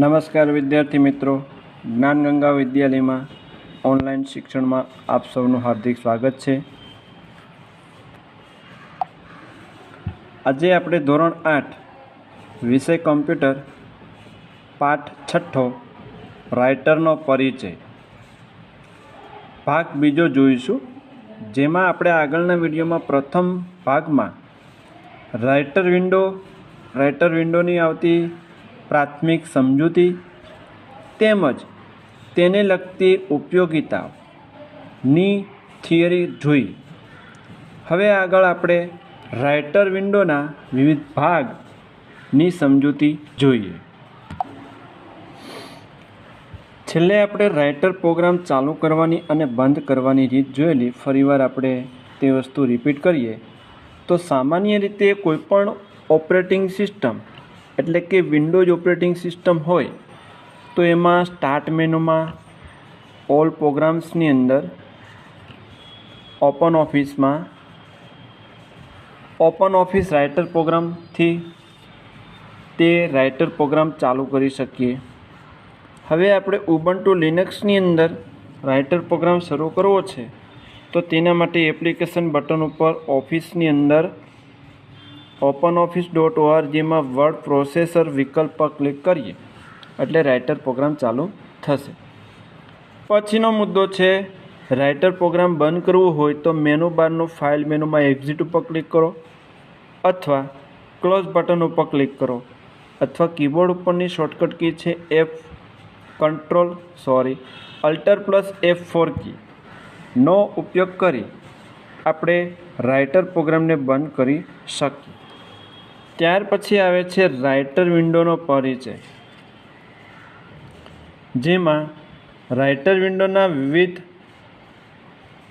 નમસ્કાર વિદ્યાર્થી મિત્રો. જ્ઞાનગંગા વિદ્યાલયમાં ઓનલાઈન શિક્ષણમાં આપ સૌનું હાર્દિક સ્વાગત છે. આજે આપણે ધોરણ આઠ વિષય કમ્પ્યુટર પાઠ છઠ્ઠો રાઇટરનો પરિચય. ભાગ બીજો જોઈશું, જેમાં આપણે આગળના વિડીયોમાં પ્રથમ ભાગમાં રાઇટર વિન્ડો રાઇટર વિન્ડોની આવતી પ્રાથમિક સમજૂતી તેમજ તેને લગતી ઉપયોગિતાની થિયરી જોઈ. હવે આગળ આપણે રાઇટર વિન્ડોના વિવિધ ભાગની સમજૂતી જોઈએ. છેલ્લે આપણે રાઇટર પ્રોગ્રામ ચાલુ કરવાની અને બંધ કરવાની રીત જોયેલી, ફરીવાર આપણે તે વસ્તુ રિપીટ કરીએ. તો સામાન્ય રીતે કોઈપણ ઓપરેટિંગ સિસ્ટમ એટલે કે વિન્ડોઝ ઓપરેટિંગ સિસ્ટમ હોય, તો એમાં સ્ટાર્ટ મેનુમાં ઓલ પ્રોગ્રામ્સની અંદર ઓપન ઓફિસમાં ઓપન ઓફિસ રાઇટર પ્રોગ્રામથી તે રાઇટર પ્રોગ્રામ ચાલુ કરી શકીએ. હવે આપણે ઉબન્ટુ લિનક્સની અંદર રાઇટર પ્રોગ્રામ શરૂ કરવો છે, તો તેના માટે એપ્લિકેશન બટન ઉપર ઓફિસની અંદર ઓપન ઓફિસ ડોટ ઓઆરજીમાં વર્ડ પ્રોસેસર વિકલ્પ પર ક્લિક કરીએ. એટલે રાઇટર પ્રોગ્રામ ચાલુ થશે. પછીનો મુદ્દો છે રાઇટર પ્રોગ્રામ બંધ કરવું હોય તો મેનુ બારનું ફાઇલ મેનુમાં એક્ઝિટ ઉપર ક્લિક કરો અથવા ક્લોઝ બટન ઉપર ક્લિક કરો અથવા કીબોર્ડ ઉપરની શોર્ટકટ કી છે F control sorry alter plus F four key નો ઉપયોગ કરી આપણે રાઇટર પ્રોગ્રામને બંધ કરી શકીએ. ત્યાર પછી આવે છે રાઇટર વિન્ડોનો પરિચય, જેમાં રાઇટર વિન્ડોના વિવિધ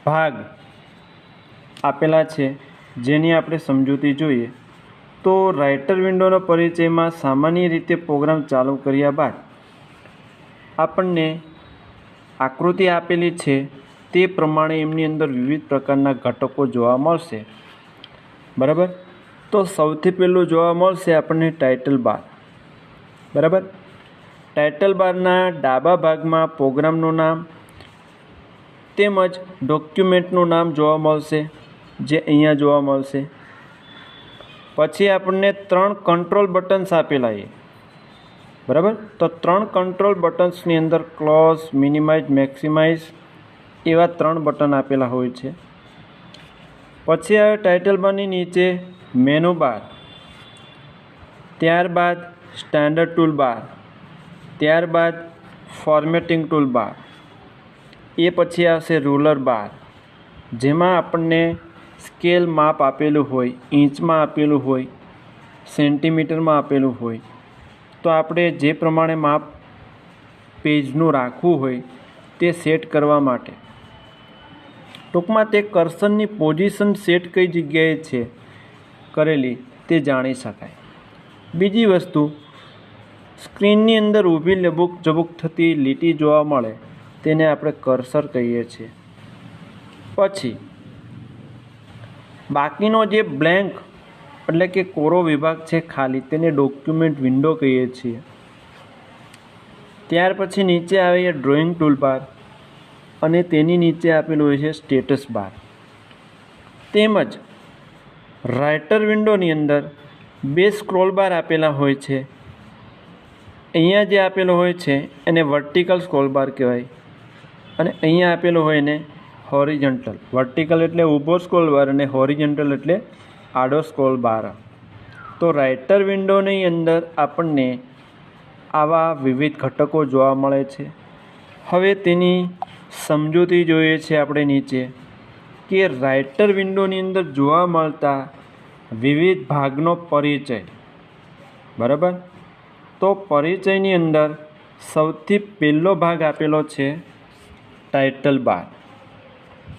ભાગ આપેલા છે, જેની આપણે સમજૂતી જોઈએ. તો રાઇટર વિન્ડોનો પરિચયમાં સામાન્ય રીતે પ્રોગ્રામ ચાલુ કર્યા બાદ આપણને આકૃતિ આપેલી છે, તે પ્રમાણે એમની અંદર વિવિધ પ્રકારના ઘટકો જોવા મળશે. બરાબર? તો સૌથી પહેલું જોવા મળશે આપણને ટાઇટલ બાર બરાબર? ટાઇટલ બારના ડાબા ભાગમાં પ્રોગ્રામનું નામ તેમજ ડોક્યુમેન્ટનું નામ જોવા મળશે, જે અહીંયા જોવા મળશે. પછી આપણને ત્રણ કંટ્રોલ બટન્સ આપેલા છે. બરાબર? તો ત્રણ કંટ્રોલ બટન્સની અંદર ક્લોઝ મિનિમાઇઝ મેક્સિમાઇઝ એવા ત્રણ બટન આપેલા હોય છે. પછી આવે ટાઇટલ બારની નીચે મેનુ બાર. ત્યારબાદ સ્ટાન્ડર્ડ ટૂલ બાર ત્યારબાદ ફોર્મેટિંગ ટૂલ બાર એ પછી આવશે રૂલર બાર જેમાં આપણને સ્કેલ માપ આપેલું હોય ઇંચમાં આપેલું હોય સેન્ટીમીટરમાં આપેલું હોય. તો આપણે જે પ્રમાણે માપ પેજનું રાખવું હોય, તે સેટ કરવા માટે. ટૂંકમાં તે કર્સરની પોઝિશન સેટ કઈ જગ્યાએ છે? કરેલી તે જાણી શકાય. બીજી વસ્તુ, સ્ક્રીનની અંદર ઊભી લબુક ઝબુક થતી લીટી જોવા મળે, તેને આપણે કરસર કહીએ છીએ. પછી, બાકીનો જે બ્લેન્ક, એટલે કે કોરો વિભાગ છે ખાલી, તેને ડોક્યુમેન્ટ વિન્ડો કહીએ છીએ. ત્યાર પછી નીચે આવે છે ડ્રોઈંગ ટૂલ બાર અને તેની નીચે આપેલું હોય છે સ્ટેટસ બાર. તેમજ રાઇટર વિન્ડોની અંદર બે સ્ક્રોલ બાર આપેલા હોય છે. અહીંયા જે આપેલો હોય છે એને વર્ટિકલ સ્ક્રોલ બાર કહેવાય. અને અહીંયા આપેલો હોય એને હોરિજન્ટલ. વર્ટિકલ એટલે ઊભો સ્ક્રોલ બાર અને હોરિજન્ટલ એટલે આડો સ્ક્રોલ બાર. તો રાઇટર વિન્ડોની અંદર આપણને આવા વિવિધ ઘટકો જોવા મળે છે. હવે તેની સમજૂતી જોઈએ છે આપણે નીચે. કે રાઇટર વિન્ડોની અંદર જોવા મળતા વિવિધ ભાગનો પરિચય. બરાબર? તો પરિચયની અંદર સૌથી પહેલો ભાગ આપેલો છે ટાઇટલ બાર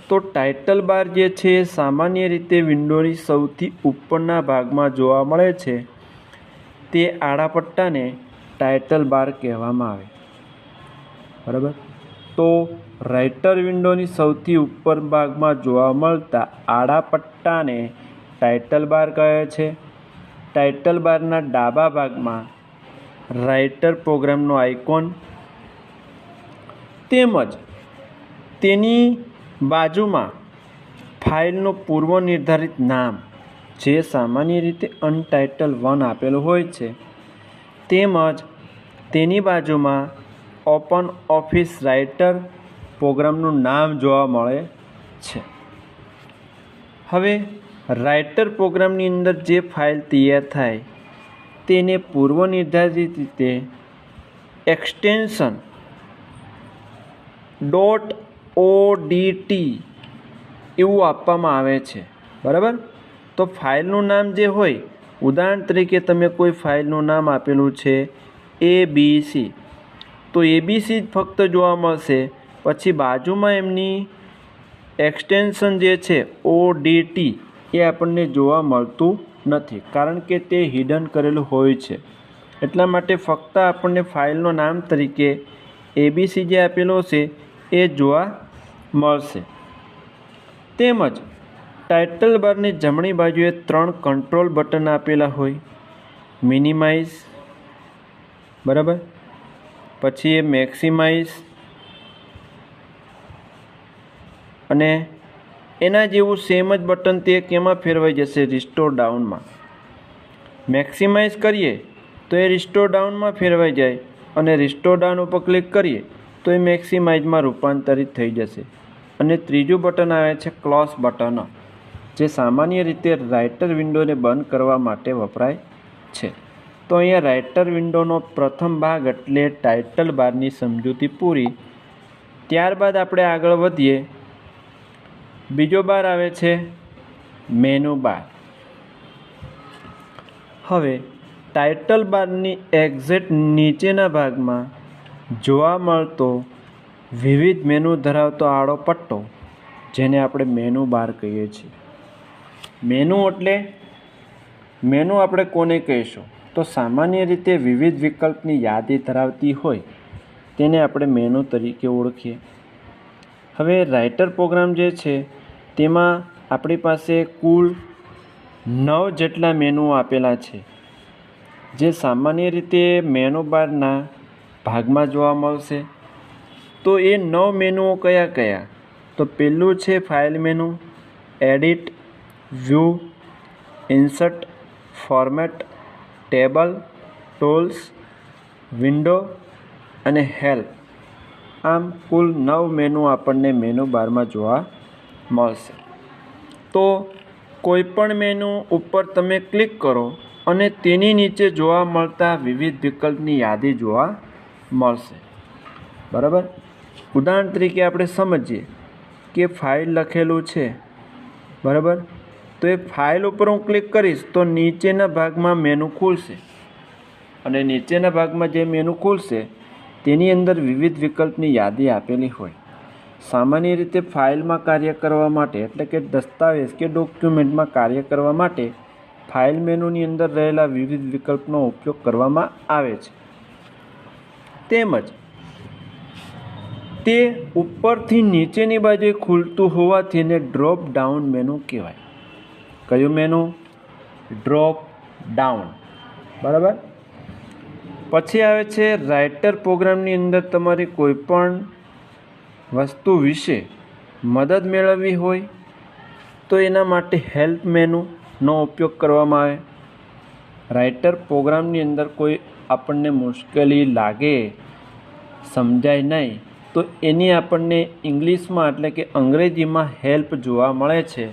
તો ટાઇટલ બાર જે છે એ સામાન્ય રીતે વિન્ડોની સૌથી ઉપરના ભાગમાં જોવા મળે છે. તે આડાપટ્ટાને ટાઇટલ બાર કહેવામાં આવે. બરાબર? તો રાઇટર વિન્ડોની સૌથી ઉપર ભાગમાં જોવા મળતા આડા પટ્ટાને ટાઇટલ બાર કહે છે. ટાઇટલ બારના ડાબા ભાગમાં રાઇટર પ્રોગ્રામનો આઇકોન તેમજ તેની બાજુમાં ફાઇલનું પૂર્વ નિર્ધારિત નામ, જે સામાન્ય રીતે અનટાઇટલ વન આપેલું હોય છે. તેમજ તેની બાજુમાં ઓપન ઓફિસ રાઇટર પ્રોગ્રામનું નામ જોવા મળે છે. હવે, રાઇટર પ્રોગ્રામની અંદર જે ફાઇલ તૈયાર થાય, તેને પૂર્વ નિર્ધારિત રીતે એક્સટેન્શન ડોટ ઓ ડીટી એવું આપવામાં આવે છે. બરાબર? તો ફાઇલનું નામ જે હોય, ઉદાહરણ તરીકે તમે કોઈ ફાઇલનું નામ આપેલું છે એ બી સી તો એબીસી જ ફક્ત જોવા મળશે. પછી બાજુમાં એમની એક્સટેન્શન જે છે ઓડીટી એ આપણને જોવા મળતું નથી. કારણ કે તે હિડન કરેલું હોય છે. એટલા માટે ફક્ત આપણને ફાઇલનું નામ તરીકે એબીસી જે આપેલો છે એ જોવા મળશે. તેમજ ટાઇટલ બારની જમણી બાજુએ ત્રણ કંટ્રોલ બટન આપેલા હોય. મિનિમાઇઝ બરાબર? પછી એ મેક્સિમાઇઝ અને એના જેવું સેમ જ બટન તે કેમાં ફેરવાઈ જશે? રિસ્ટોર ડાઉનમાં મેક્સિમાઇઝ કરીએ તો એ રિસ્ટોર ડાઉનમાં ફેરવાઈ જાય અને રિસ્ટોર ડાઉન ઉપર ક્લિક કરીએ તો એ મેક્સિમાઇઝમાં રૂપાંતરિત થઈ જશે. અને ત્રીજું બટન આવે છે ક્લોઝ બટન જે સામાન્ય રીતે રાઇટર વિન્ડોને બંધ કરવા માટે વપરાય છે. તો અહીંયા રાઇટર વિન્ડોનો પ્રથમ ભાગ એટલે ટાઇટલ બારની સમજૂતી પૂરી. ત્યારબાદ આપણે આગળ વધીએ. બીજો બાર આવે છે મેનુ બાર. હવે ટાઇટલ બારની એક્ઝેક્ટ નીચેના ભાગમાં જોવા મળતો વિવિધ મેનુ ધરાવતો આડો પટ્ટો, જેને આપણે મેનુ બાર કહીએ છીએ. મેનુ એટલે મેનુ આપણે કોને કહીશું? તો સામાન્ય રીતે વિવિધ વિકલ્પની યાદી ધરાવતી હોય, તેને આપણે મેનુ તરીકે ઓળખીએ. હવે રાઇટર પ્રોગ્રામ જે છે, તેમાં આપણી પાસે કુલ નવ જેટલા મેનુ આપેલા છે, જે સામાન્ય રીતે મેનુ બારના ભાગમાં જોવા મળશે. તો એ નવ મેનુઓ કયા કયા? તો પહેલું છે file menu, edit, view, insert, format table, tools, window અને હેલ્પ આમ કુલ નવ મેનુ આપણને મેનુ બારમાં જોવા મળશે. તો કોઈપણ મેનુ ઉપર તમે ક્લિક કરો અને તેની નીચે જોવા મળતા વિવિધ વિકલ્પની યાદી જોવા મળશે. બરાબર? ઉદાહરણ તરીકે આપણે સમજીએ કે ફાઇલ લખેલું છે. બરાબર? તો એ ફાઇલ ઉપર હું ક્લિક કરીશ તો નીચેના ભાગમાં મેનુ ખુલશે. અને નીચેના ભાગમાં જે મેનુ ખુલશે, તેની અંદર વિવિધ વિકલ્પની યાદી આપેલી હોય. સામાન્ય રીતે ફાઇલમાં કાર્ય કરવા માટે, એટલે કે દસ્તાવેજ કે ડોક્યુમેન્ટમાં કાર્ય કરવા માટે, ફાઇલ મેનુની અંદર રહેલા વિવિધ વિકલ્પનો ઉપયોગ કરવામાં આવે છે. તેમજ, તે ઉપરથી નીચેની બાજુએ ખુલતું હોવાથી એને ડ્રોપ ડાઉન મેનુ કહેવાય. કયું મેનુ ડ્રોપ ડાઉન બરાબર? પછી આવે છે રાઇટર પ્રોગ્રામની અંદર તમારી કોઈપણ વસ્તુ વિશે મદદ મેળવવી હોય, તો એના માટે હેલ્પ મેનુનો ઉપયોગ કરવામાં આવે. રાઇટર પ્રોગ્રામની અંદર કોઈ આપણને મુશ્કેલી લાગે, સમજાય નહીં, તો એની આપણને ઇંગ્લિશમાં એટલે કે અંગ્રેજીમાં હેલ્પ જોવા મળે છે.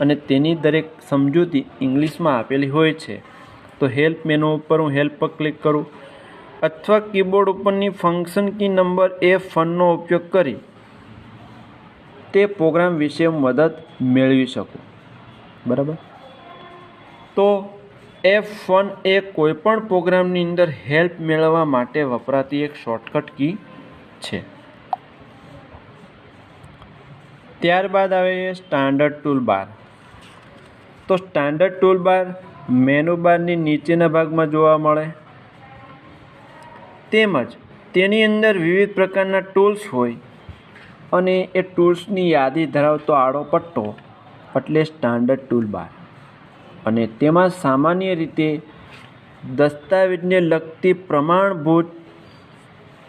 અને તેની દરેક સમજૂતી ઇંગ્લિશમાં આપેલી હોય છે. તો હેલ્પ મેનુ ઉપર હું હેલ્પ પર ક્લિક કરું. અથવા કીબોર્ડ ઉપરની ફંક્શન કી નંબર એ ફનનો ઉપયોગ કરી તે પ્રોગ્રામ વિશે મદદ મેળવી શકું. બરાબર? તો એફ વન એ કોઈપણ પ્રોગ્રામની અંદર હેલ્પ મેળવવા માટે વપરાતી એક શોર્ટકટ કી છે. ત્યારબાદ આવે સ્ટાન્ડર્ડ ટૂલ બાર તો સ્ટાન્ડર્ડ ટૂલ બાર મેનુ બારની નીચેના ભાગમાં જોવા મળે. તેમજ તેની અંદર વિવિધ પ્રકારના ટૂલ્સ હોય અને એ ટૂલ્સની યાદી ધરાવતો આડો પટ્ટો એટલે સ્ટાન્ડર્ડ ટૂલ બાર અને તેમાં સામાન્ય રીતે દસ્તાવેજને લગતી પ્રમાણભૂત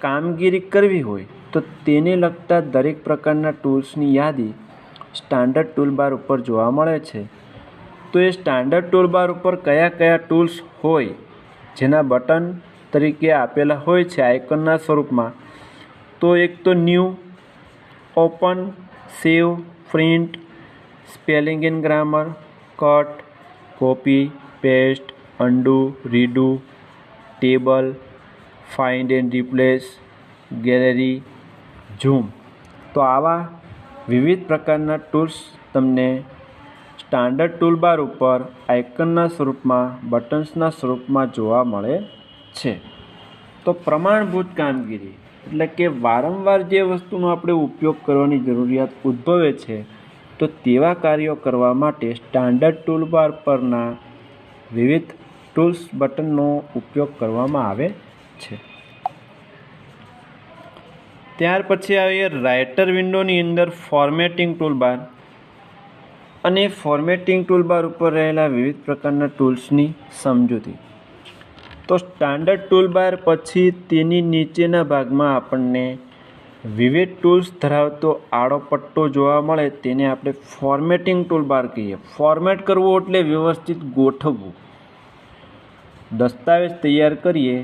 કામગીરી કરવી હોય તો તેને લગતા દરેક પ્રકારના ટૂલ્સની યાદી સ્ટાન્ડર્ડ ટૂલબાર ઉપર જોવા મળે છે. તો એ સ્ટાન્ડર્ડ ટૂલબાર ઉપર કયા કયા ટૂલ્સ હોય, જેના બટન તરીકે આપેલા હોય છે આઇકનના સ્વરૂપમાં, તો એક તો new open save print spelling and grammar cut copy paste undo redo table find and replace gallery zoom તો આવા વિવિધ પ્રકારના ટૂલ્સ તમને સ્ટાન્ડર્ડ ટૂલબાર ઉપર આઇકનના સ્વરૂપમાં, બટન્સના સ્વરૂપમાં જોવા મળે છે. તો પ્રમાણભૂત કામગીરી, એટલે કે વારંવાર જે વસ્તુનો આપણે ઉપયોગ કરવાની જરૂરિયાત ઉદ્ભવે છે, તો તેવા કાર્યો કરવા માટે સ્ટાન્ડર્ડ ટૂલબાર પરના વિવિધ ટૂલ્સ બટનનો ઉપયોગ કરવામાં આવે છે. ત્યાર પછી આવીએ રાઇટર વિન્ડોની અંદર ફોર્મેટિંગ ટૂલબાર. અને ફોર્મેટિંગ ટૂલબાર ઉપર રહેલા વિવિધ પ્રકારના ટૂલ્સની સમજૂતી. તો સ્ટાન્ડર્ડ ટૂલબાર પછી તેની નીચેના ભાગમાં આપણને વિવિધ ટૂલ્સ ધરાવતો આડો પટ્ટો જોવા મળે તેને આપણે ફોર્મેટિંગ ટૂલબાર કહીએ. ફોર્મેટ કરવું એટલે વ્યવસ્થિત ગોઠવવું. દસ્તાવેજ તૈયાર કરીએ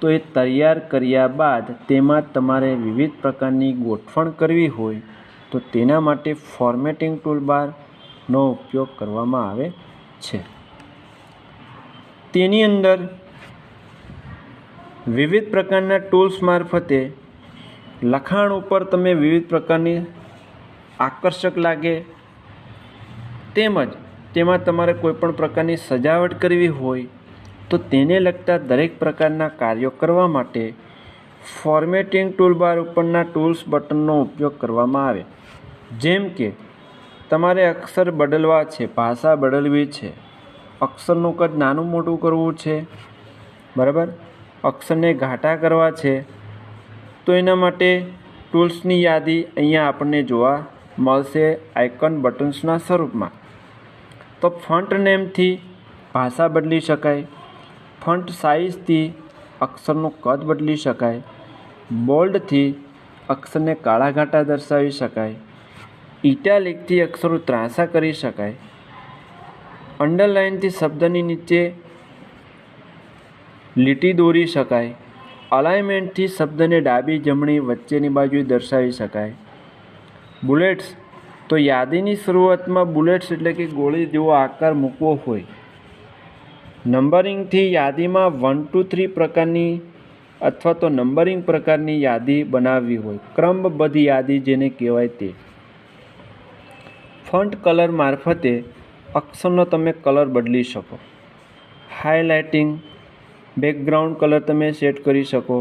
તો એ તૈયાર કર્યા બાદ તેમાં તમારે વિવિધ પ્રકારની ગોઠવણ કરવી હોય તો તેના માટે ફોર્મેટિંગ ટૂલબારનો ઉપયોગ કરવામાં આવે છે. તેની અંદર વિવિધ પ્રકારના ટૂલ્સ મારફતે લખાણ ઉપર તમે વિવિધ પ્રકારની આકર્ષક લાગે તેમજ તેમાં તમારે કોઈપણ પ્રકારની સજાવટ કરવી હોય તો તેને લગતા દરેક પ્રકારના કાર્યો કરવા માટે ફોર્મેટિંગ ટૂલબાર ઉપરના ટૂલ્સ બટનનો ઉપયોગ કરવામાં આવે. જેમ કે તમારે અક્ષર બદલવા છે, ભાષા બદલવી છે. અક્ષરનું કદ નાનું મોટું કરવું છે, બરાબર? અક્ષરને ઘાટા કરવા છે. તો એના માટે ટૂલ્સની યાદી અહીંયા આપણને જોવા મળશે આઇકન બટન્સના સ્વરૂપમાં. તો ફન્ટ નેમથી ભાષા બદલી શકાય. ફન્ટ સાઇઝથી અક્ષરનું કદ બદલી શકાય. બોલ્ડથી અક્ષરને કાળા ઘાટા દર્શાવી શકાય. ઇટાલિકથી અક્ષરો ત્રાંસા કરી શકાય. અંડરલાઇનથી શબ્દની નીચે લીટી દોરી શકાય. અલાઇમેન્ટથી શબ્દને ડાબી જમણી વચ્ચેની બાજુએ દર્શાવી શકાય. બુલેટ્સ. તો યાદીની શરૂઆતમાં બુલેટ્સ એટલે કે ગોળી જેવો આકાર મૂકવો હોય. નંબરિંગથી યાદીમાં વન, ટુ, થ્રી પ્રકારની અથવા તો નંબરિંગ પ્રકારની યાદી બનાવવી હોય. ક્રમબદ્ધ યાદી જેને કહેવાય તે. ફન્ટ કલર મારફતે અક્ષરનો તમે કલર બદલી શકો. હાઇલાઇટિંગ, બેકગ્રાઉન્ડ કલર તમે સેટ કરી શકો,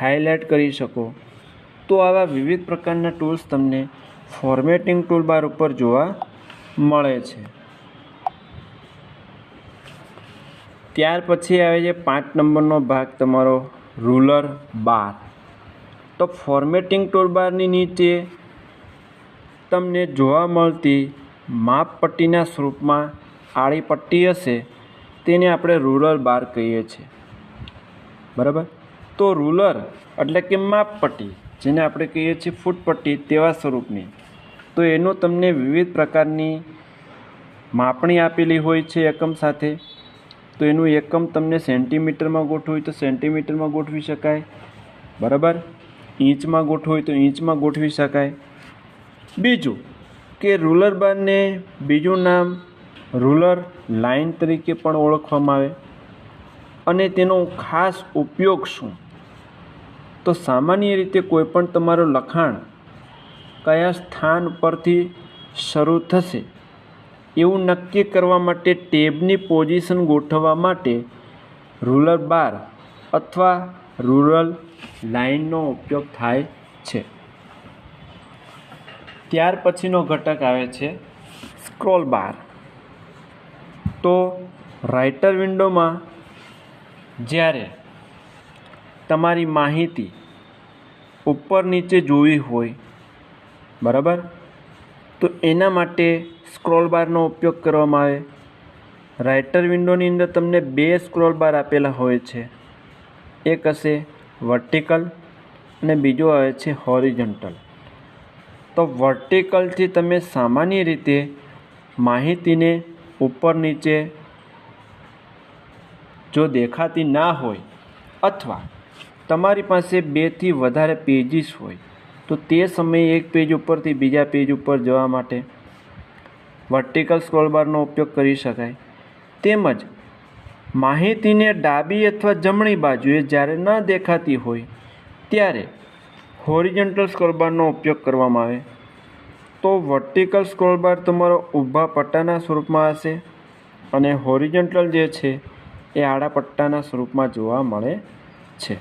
હાઇલાઇટ કરી શકો. તો આવા વિવિધ પ્રકારના ટૂલ્સ તમને ફોર્મેટિંગ ટૂલબાર ઉપર જોવા મળે છે. ત્યાર પછી આવે છે પાંચ નંબરનો ભાગ તમારો રૂલર બાર. તો ફોર્મેટિંગ ટૂલબારની નીચે તમને જોવા મળતી માપપટ્ટીના સ્વરૂપમાં આડી પટ્ટી હશે, તેને આપણે રૂલર બાર કહીએ છીએ. બરાબર? તો રૂલર એટલે કે માપપટ્ટી, જેને આપણે કહીએ છીએ ફૂટપટ્ટી તેવા સ્વરૂપની. તો એનું તમને વિવિધ પ્રકારની માપણી આપેલી હોય છે એકમ સાથે. તો એનું એકમ તમને સેન્ટીમીટરમાં ગોઠવું હોય તો સેન્ટીમીટરમાં ગોઠવી શકાય. બરાબર? ઇંચમાં ગોઠવું હોય તો ઇંચમાં ગોઠવી શકાય. બીજું કે રૂલર બારને બીજું નામ રૂલર લાઇન તરીકે પણ ઓળખવામાં આવે. અને તેનો ખાસ ઉપયોગ શું? તો સામાન્ય રીતે કોઈપણ તમારું લખાણ કયા સ્થાન પરથી શરૂ થશે એવું નક્કી કરવા માટે ટેબની પોઝિશન ગોઠવવા માટે રૂલર બાર અથવા રૂરલ લાઇનનો ઉપયોગ થાય છે. ત્યાર પછીનો ઘટક આવે છે સ્ક્રોલ બાર. તો રાઇટર વિન્ડોમાં જ્યારે તમારી માહિતી ઉપર નીચે જોવી હોય, બરાબર? તો એના માટે સ્ક્રોલ બારનો ઉપયોગ કરવામાં આવે. રાઇટર વિન્ડોની અંદર તમને બે સ્ક્રોલ બાર આપેલા હોય છે. એક હશે વર્ટિકલ અને બીજો આવે છે હોરિઝોન્ટલ. તો વર્ટિકલથી તમે સામાન્ય રીતે માહિતીને ઉપર નીચે જો દેખાતી ના હોય અથવા તમારી પાસે બેથી વધારે પેજીસ હોય, તો તે સમયે એક પેજ ઉપરથી બીજા પેજ ઉપર જવા માટે વર્ટિકલ સ્ક્રોલબારનો ઉપયોગ કરી શકાય. તેમજ માહિતીને ડાબી અથવા જમણી બાજુએ જ્યારે ન દેખાતી હોય, ત્યારે હોરિજન્ટલ સ્ક્રોલબારનો ઉપયોગ કરવામાં આવે. તો વર્ટિકલ સ્ક્રોલબાર તમારો ઊભા પટ્ટાના સ્વરૂપમાં હશે અને હોરિજન્ટલ જે છે એ આડા પટ્ટાના સ્વરૂપમાં જોવા મળે છે.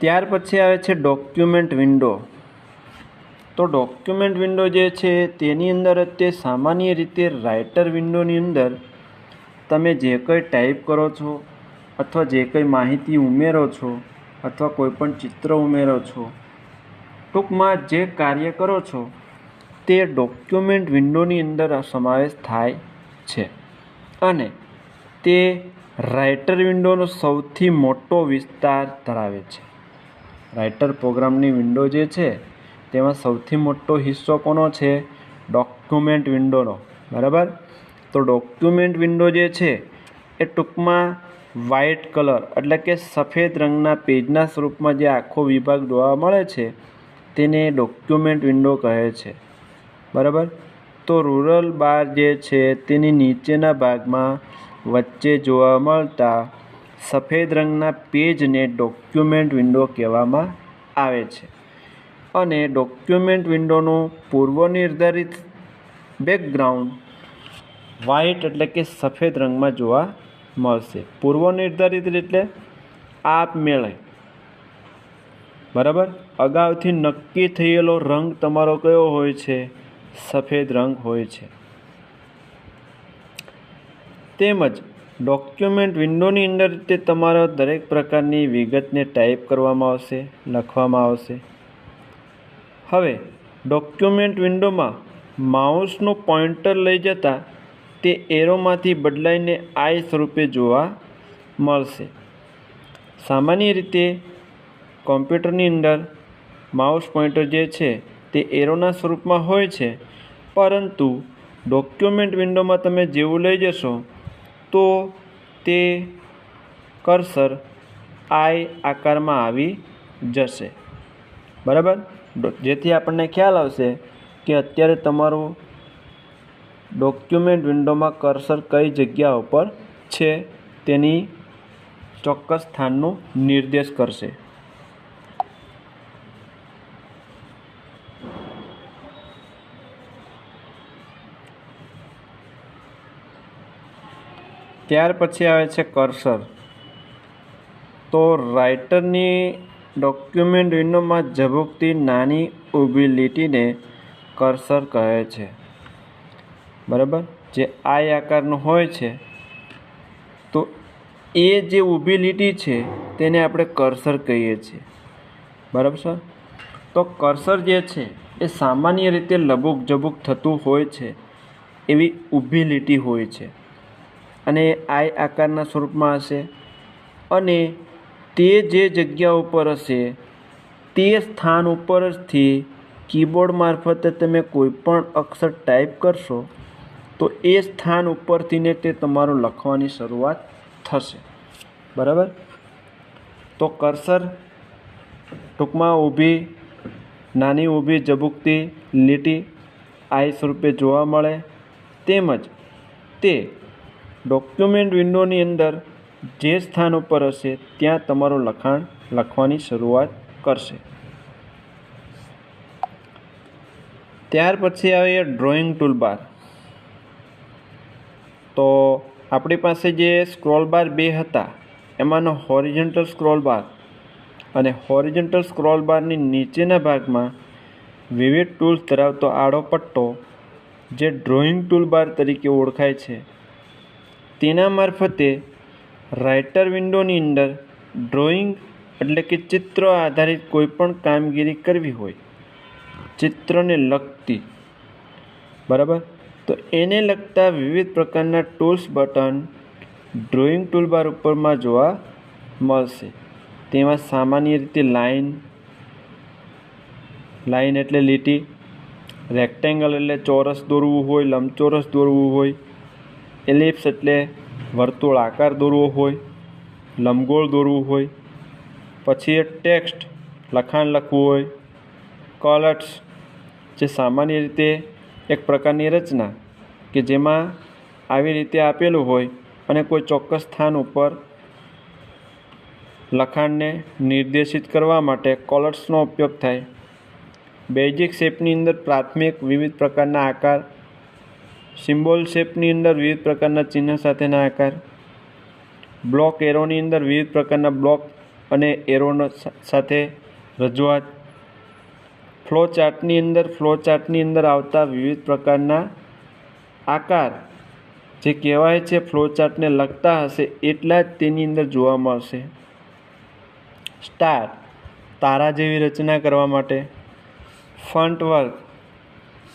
ત્યાર પછી આવે છે ડોક્યુમેન્ટ વિન્ડો. તો ડોક્યુમેન્ટ વિન્ડો જે છે તેની અંદર તે સામાન્ય રીતે રાઇટર વિન્ડોની અંદર તમે જે કંઈ ટાઈપ કરો છો, અથવા જે કંઈ માહિતી ઉમેરો છો, અથવા કોઈ પણ ચિત્ર ઉમેરો છો, ટૂંકમાં જે કાર્ય કરો છો, તે ડોક્યુમેન્ટ વિન્ડોની અંદર સમાવેશ થાય છે. અને તે રાઇટર વિન્ડોનો સૌથી મોટો વિસ્તાર ધરાવે છે. રાઇટર પ્રોગ્રામની વિન્ડો જે છે, તેમાં સૌથી મોટો હિસ્સો કોનો છે? ડોક્યુમેન્ટ વિન્ડોનો બરાબર? તો ડોક્યુમેન્ટ વિન્ડો જે છે, એ ટૂંકમાં વ્હાઇટ કલર એટલે કે સફેદ રંગના પેજના સ્વરૂપમાં જે આખો વિભાગ જોવા મળે છે, તેને ડોક્યુમેન્ટ વિન્ડો કહે છે. બરાબર? તો રૂરલ બાર જે છે, તેની નીચેના ભાગમાં વચ્ચે જોવા મળતા સફેદ રંગના પેજને ડોક્યુમેન્ટ વિન્ડો કહેવામાં આવે છે. અને ડોક્યુમેન્ટ વિન્ડોનું પૂર્વ નિર્ધારિત બેકગ્રાઉન્ડ વ્હાઇટ એટલે કે સફેદ રંગમાં જોવા મળશે. પૂર્વ નિર્ધારિત એટલે આપમેળે બરાબર? અગાઉથી નક્કી થયેલો રંગ તમારો કયો હોય છે? સફેદ રંગ હોય છે. તેમજ ડોક્યુમેન્ટ વિન્ડોની અંદર તે તમારો દરેક પ્રકારની વિગતને ટાઈપ કરવામાં આવશે, લખવામાં આવશે. હવે ડોક્યુમેન્ટ વિન્ડોમાં માઉસનું પોઇન્ટર લઈ જતાં તે એરોમાંથી બદલાઈને આઈ સ્વરૂપે જોવા મળશે. સામાન્ય રીતે કોમ્પ્યુટરની અંદર માઉસ પોઇન્ટર જે છે તે એરોના સ્વરૂપમાં હોય છે, પરંતુ ડોક્યુમેન્ટ વિન્ડોમાં તમે જેવું લઈ જશો, તો તે કર્સર આઈ આકારમાં આવી જશે. બરાબર? જેથી આપણને ખ્યાલ આવશે કે અત્યારે તમારું ડોક્યુમેન્ટ વિન્ડોમાં કર્સર કઈ જગ્યા ઉપર છે તેની ચોક્કસ સ્થાનનો નિર્દેશ કરશે. ત્યાર પછી આવે છે કર્સર. તો રાઇટરની ડોક્યુમેન્ટ વિન્ડોમાં ઝબૂકતી નાની ઊભી લીટીને કર્સર કહે છે. બરાબર? જે આઈ આકારનું હોય છે, તો એ જે ઊભી લીટી છે, તેને આપણે કર્સર કહીએ છીએ. બરાબર સર તો કર્સર જે છે, એ સામાન્ય રીતે લબુક જબુક થતું હોય છે, એવી ઊભી લીટી હોય છે. અને આઈ આકારના સ્વરૂપમાં હશે. અને તે જે જગ્યા ઉપર હશે, તે સ્થાન ઉપરથી કીબોર્ડ મારફતે તમે કોઈ પણ અક્ષર ટાઈપ કરશો તો એ સ્થાન ઉપરથીને તે તમારું લખવાની શરૂઆત થશે. બરાબર? તો કર્સર ટૂંકમાં ઊભી, નાની ઊભી ઝબૂકતી લીટી આઈ સ્વરૂપે જોવા મળે. તેમજ તે ડોક્યુમેન્ટ વિન્ડોની અંદર જે સ્થાન ઉપર હશે ત્યાં તમારું લખાણ લખવાની શરૂઆત કરશે. ત્યાર પછી આવે ડ્રોઈંગ ટૂલબાર. તો આપણી પાસે જે સ્ક્રોલ બાર બે હતા, એમાંનો હોરિજન્ટલ સ્ક્રોલ બાર અને હોરિજન્ટલ સ્ક્રોલ બારની નીચેના ભાગમાં વિવિધ ટૂલ્સ ધરાવતો આડો પટ્ટો, જે ડ્રોઈંગ ટૂલબાર તરીકે ઓળખાય છે. તેના મારફતે રાઇટર વિન્ડોની અંદર ડ્રોઈંગ એટલે કે ચિત્ર આધારિત કોઈ પણ કામગીરી કરવી હોય, ચિત્રને લગતી. બરાબર? તો એને લગતા વિવિધ પ્રકારના ટૂલ્સ બટન ડ્રોઈંગ ટૂલબાર ઉપરમાં જોવા મળશે. તેમાં સામાન્ય રીતે લાઇન લાઈન એટલે લીટી, રેક્ટેંગલ એટલે ચોરસ દોરવું હોય, લંબચોરસ દોરવું હોય, એલિપ્સ એટલે વર્તુળ આકાર દોરવો હોય, લંબગોળ દોરવું હોય, પછી ટેક્સ્ટ લખાણ લખવું હોય, કલર્સ જે સામાન્ય રીતે એક પ્રકારની રચના કે જેમાં આવી રીતે આપેલું હોય અને કોઈ ચોક્કસ સ્થાન ઉપર લખાણને નિર્દેશિત કરવા માટે કોલર્સનો ઉપયોગ થાય. બેઝિક શેપની અંદર પ્રાથમિક વિવિધ પ્રકારના આકાર, સિમ્બોલ શેપની અંદર વિવિધ પ્રકારના ચિહ્ન સાથેના આકાર, બ્લોક એરોની અંદર વિવિધ પ્રકારના બ્લોક અને એરોનો સાથે રજૂઆત ફ્લો ચાર્ટની અંદર ફ્લો ચાર્ટની અંદર આવતા વિવિધ પ્રકારના આકાર જે કહેવાય છે ફ્લો ચાર્ટને લગતા હશે એટલા જ તેની અંદર જોવા મળશે. સ્ટાર, તારા જેવી રચના કરવા માટે. ફન્ટ વર્ક,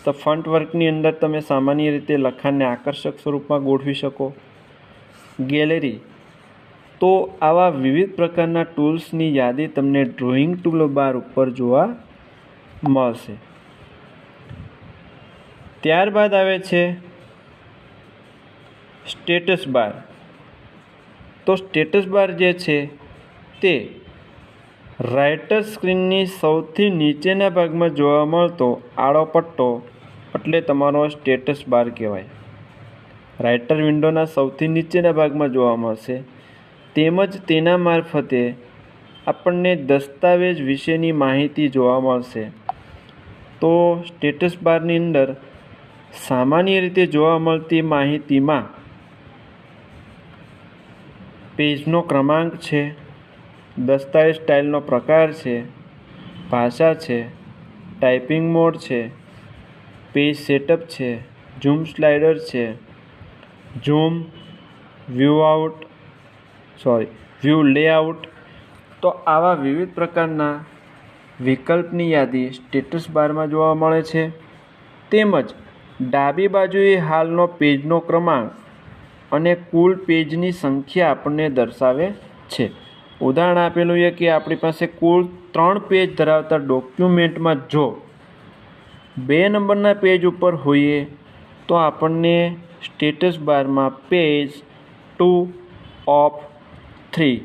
તો ફન્ટ વર્કની અંદર તમે સામાન્ય રીતે લખાણને આકર્ષક સ્વરૂપમાં ગોઠવી શકો. ગેલેરી, તો આવા વિવિધ પ્રકારના ટૂલ્સની યાદી તમને ડ્રોઈંગ ટૂલ બાર ઉપર જોવા મળશે. ત્યારબાદ આવે છે સ્ટેટસ બાર. તો સ્ટેટસ બાર જે છે તે રાઇટર સ્ક્રીનની સૌથી નીચેના ભાગમાં જોવા મળતો આડો પટ્ટો એટલે તમારો સ્ટેટસ બાર કહેવાય. રાઇટર વિન્ડોના સૌથી નીચેના ભાગમાં જોવા મળશે. તેમજ તેના મારફતે આપણને દસ્તાવેજ વિશેની માહિતી જોવા મળશે. તો સ્ટેટસ બારની અંદર સામાન્ય રીતે જોવા મળતી માહિતીમાં પેજનો ક્રમાંક છે, દસ્તાવેજ સ્ટાઇલનો પ્રકાર છે, ભાષા છે ટાઈપિંગ મોડ છે, પેજ સેટઅપ છે, ઝૂમ સ્લાઇડર છે, zoom, view out, sorry, view layout. તો આવા વિવિધ પ્રકારના વિકલ્પની યાદી સ્ટેટસ બારમાં જોવા મળે છે. તેમજ ડાબી બાજુએ હાલનો પેજનો ક્રમાંક અને કુલ પેજની સંખ્યા આપણને દર્શાવે છે. ઉદાહરણ આપેલું છે કે આપણી પાસે કુલ ત્રણ પેજ ધરાવતા ડોક્યુમેન્ટમાં જો બે નંબરના પેજ ઉપર હોઈએ તો આપણને સ્ટેટસ બારમાં પેજ ટુ ઓફ થ્રી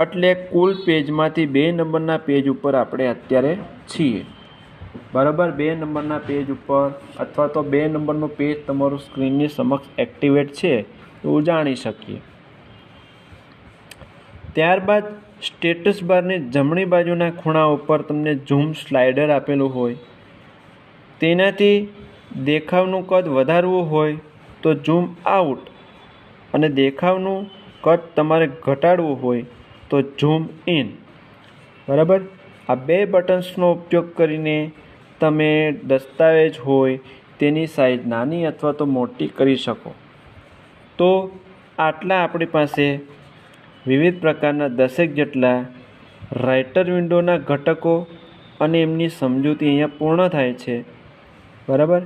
એટલે કુલ પેજમાંથી બે નંબરના પેજ ઉપર આપણે અત્યારે છીએ. બરાબર? બે નંબરના પેજ ઉપર અથવા તો બે નંબરનું પેજ તમારું સ્ક્રીનની સમક્ષ એક્ટિવેટ છે એવું જાણી શકીએ. ત્યારબાદ સ્ટેટસ બારની જમણી બાજુના ખૂણા ઉપર તમને ઝૂમ સ્લાઇડર આપેલું હોય. તેનાથી દેખાવનું કદ વધારવું હોય તો ઝૂમ આઉટ અને દેખાવનું કદ તમારે ઘટાડવું હોય તો ઝૂમ ઇન. બરાબર? આ બે બટન્સનો ઉપયોગ કરીને તમે દસ્તાવેજ હોય તેની સાઈઝ નાની અથવા તો મોટી કરી શકો. તો આટલા આપણી પાસે વિવિધ પ્રકારના દસેક જેટલા રાઇટર વિન્ડોના ઘટકો અને એમની સમજૂતી અહીંયા પૂર્ણ થાય છે. બરાબર?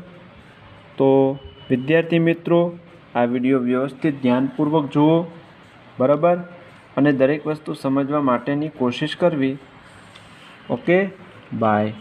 તો વિદ્યાર્થી મિત્રો, આ વીડિયો વ્યવસ્થિત, ધ્યાનપૂર્વક જુઓ. બરાબર? અને દરેક વસ્તુ સમજવા માટેની કોશિશ કરવી. Okay bye